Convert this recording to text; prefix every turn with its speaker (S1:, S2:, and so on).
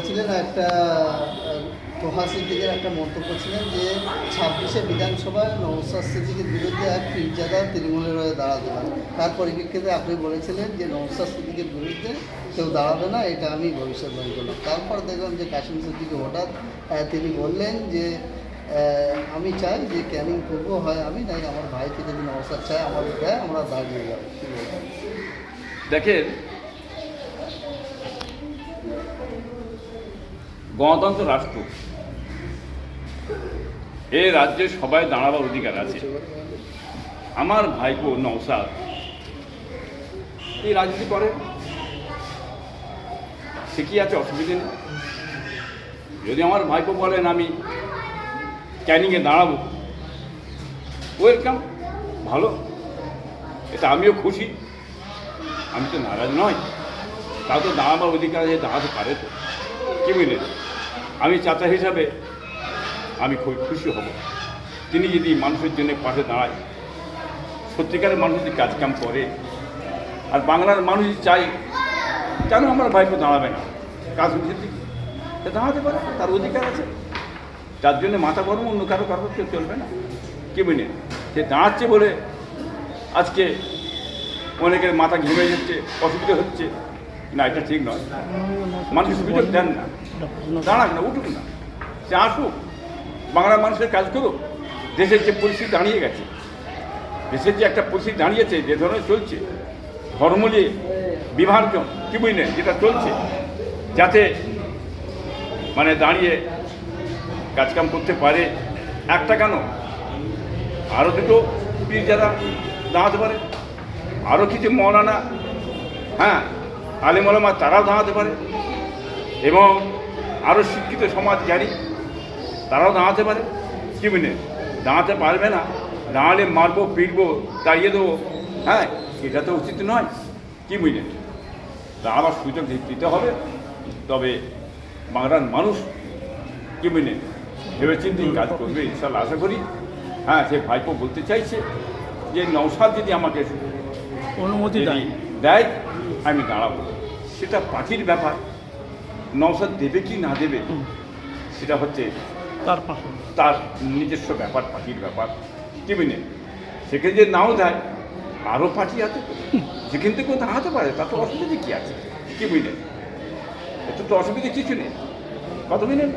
S1: বলেছিলেন একটা তোহা সিদ্দিকের একটা মন্তব্য ছিলেন যে ছাব্বিশে বিধানসভায় নৌসাদ সিদ্দিকের বিরুদ্ধে এক পীরজাদা তৃণমূলের হয়ে দাঁড়াতে পারে তার পরিপ্রেক্ষিতে আপনি বলেছিলেন যে নৌসাদ সিদ্দিকের বিরুদ্ধে কেউ দাঁড়াবে না, এটা আমি ভবিষ্যৎবাণী করলাম। তারপর দেখলাম যে কাশিম সিদ্দিকি হঠাৎ তিনি বললেন যে আমি চাই যে ক্যানিং পূর্ব হয় আমি নাই আমার ভাইকে যদি নৌসাদ চায়, আমার দেয় আমরা দাঁড়িয়ে যাব।
S2: দেখেন গণতন্ত্র রাষ্ট্র। এ রাজ্যে সবাই দাঁড়াবার অধিকার আছে। আমার ভাইপো নৌসাদ এই রাজনীতি করে। সে কি আছে অসুবিধে নেই? যদি আমার ভাইপো বলেন আমি ক্যানিংয়ে দাঁড়াবো ওয়েলকাম ভালো। এটা আমিও খুশি। আমি তো নারাজ নয় তা তো দাঁড়াবার অধিকার আছে, দাঁড়াতে পারে তো। কি বুঝলেন আমি চাচা হিসাবে আমি খুব খুশি হব। তিনি যদি মানুষের জন্য পাশে দাঁড়ায়, সত্যিকারের মানুষ যদি কাজকাম করে, আর বাংলার মানুষ চাই কেন আমার ভাইপো দাঁড়াবে না? কাজ সে দাঁড়াতে পারে, তার অধিকার আছে। যার জন্য মাথা গরম, অন্য কারও কারও কেউ চলবে না। কি বুঝলেন সে দাঁড়াচ্ছে বলে আজকে অনেকের মাথা ঘেমে যাচ্ছে, অসুবিধা হচ্ছে। না, এটা ঠিক নয়। মানুষ সুযোগ দেন না। দাঁড়াক না উঠুক না সে আসুক, বাংলার মানুষের কাজ করুক। দেশের যে পরিস্থিতি দাঁড়িয়ে গেছে, দেশের যে একটা পরিস্থিতি দাঁড়িয়েছে, যে ধরনের চলছে ধর্ম নিয়ে বিভাজন কি বুঝলেন যেটা চলছে, যাতে মানে দাঁড়িয়ে কাজকাম করতে পারে, একটা কেন? আরও দুটো পীর যারা দাঁড়াতে পারে আরও কিছু মৌলানা হ্যাঁ আলিমলামা তারাও দাঁড়াতে পারে, এবং আরও শিক্ষিত সমাজ জানি তারাও দাঁড়াতে পারে। কি বুঝলেন দাঁড়াতে পারবে না। দাঁড়ালে মারবো পিটবো তাড়িয়ে দেবো। হ্যাঁ এটা তো উচিত নয়। কি বুঝলেন দাঁড়াবার সুযোগ দিতে হবে। তবে বাংলার মানুষ কি বুঝলেন ভেবে চিন্তে কাজ করবে ইনশাল্লাহ আশা করি। হ্যাঁ সে ভাইপো বলতে চাইছে যে নৌসাদ যদি আমাকে
S3: অনুমতি দেয়।
S2: দেয় আমি দাঁড়াবো। সেটা পাখির ব্যাপার। নৌসাদ দেবে কি না দেবে সেটা হচ্ছে
S3: তার
S2: তার নিজস্ব ব্যাপার পার্টির ব্যাপার। নেই সেখানে যে নাও দেয় আরও পার্টি আছে সেখান যেখান থেকে দাঁড়াতে পারে তার তো অসুবিধে কী আছে? কি এত এতে তো অসুবিধে কিছু নেই। কত বুঝলেন